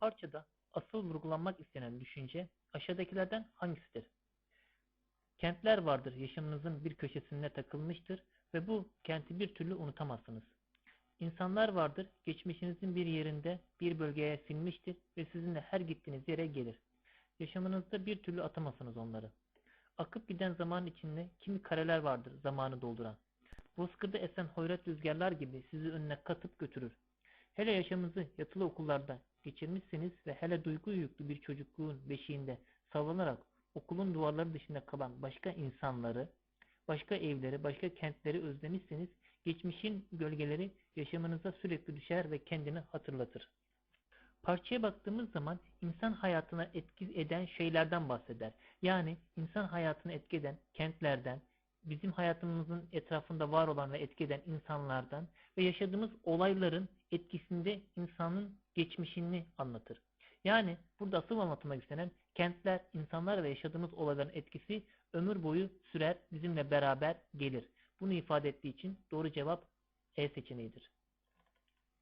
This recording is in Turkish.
parçada asıl vurgulanmak istenen düşünce aşağıdakilerden hangisidir? Kentler vardır yaşamınızın bir köşesine takılmıştır ve bu kenti bir türlü unutamazsınız. İnsanlar vardır geçmişinizin bir yerinde bir bölgeye sinmiştir ve sizinle her gittiğiniz yere gelir. Yaşamınızda bir türlü atamazsınız onları. Akıp giden zaman içinde kimi kareler vardır zamanı dolduran. Bozkırda esen hoyrat rüzgarlar gibi sizi önüne katıp götürür. Hele yaşamınızı yatılı okullarda geçirmişseniz ve hele duygu yüklü bir çocukluğun beşiğinde savrularak okulun duvarları dışında kalan başka insanları, başka evleri, başka kentleri özlemişseniz geçmişin gölgeleri yaşamınıza sürekli düşer ve kendini hatırlatır. Parçaya baktığımız zaman insan hayatına etki eden şeylerden bahseder. Yani insan hayatını etki eden kentlerden, bizim hayatımızın etrafında var olan ve etki eden insanlardan ve yaşadığımız olayların etkisinde insanın geçmişini anlatır. Yani burada asıl anlatmak istenen kentler, insanlar ve yaşadığımız olayların etkisi ömür boyu sürer, bizimle beraber gelir. Bunu ifade ettiği için doğru cevap E seçeneğidir.